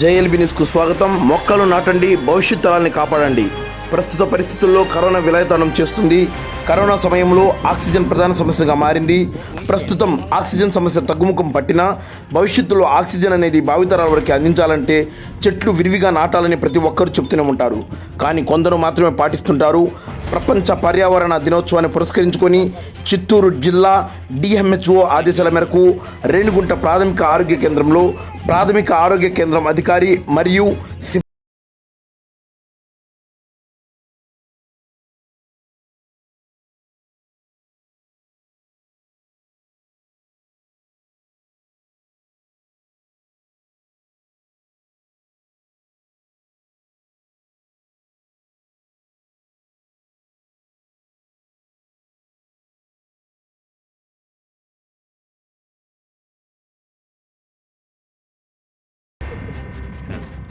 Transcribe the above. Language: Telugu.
జేఎల్బీ న్యూస్కు స్వాగతం. మొక్కలు నాటండి భవిష్యత్ తరాల్ని కాపాడండి. ప్రస్తుత పరిస్థితుల్లో కరోనా విలయతనం చేస్తుంది. కరోనా సమయంలో ఆక్సిజన్ ప్రధాన సమస్యగా మారింది. ప్రస్తుతం ఆక్సిజన్ సమస్య తగ్గుముఖం పట్టినా భవిష్యత్తులో ఆక్సిజన్ అనేది భావితరాల వరకు అందించాలంటే చెట్లు విరివిగా నాటాలని ప్రతి ఒక్కరూ చెప్తూనే ఉంటారు. కానీ కొందరు మాత్రమే పాటిస్తుంటారు. ప్రపంచ పర్యావరణ దినోత్సవాన్ని పురస్కరించుకొని చిత్తూరు జిల్లా డిఎంహెచ్ఓ ఆదేశాల మేరకు రేణిగుంట ప్రాథమిక ఆరోగ్య కేంద్రంలో ప్రాథమిక ఆరోగ్య కేంద్రం అధికారి మరియు సి-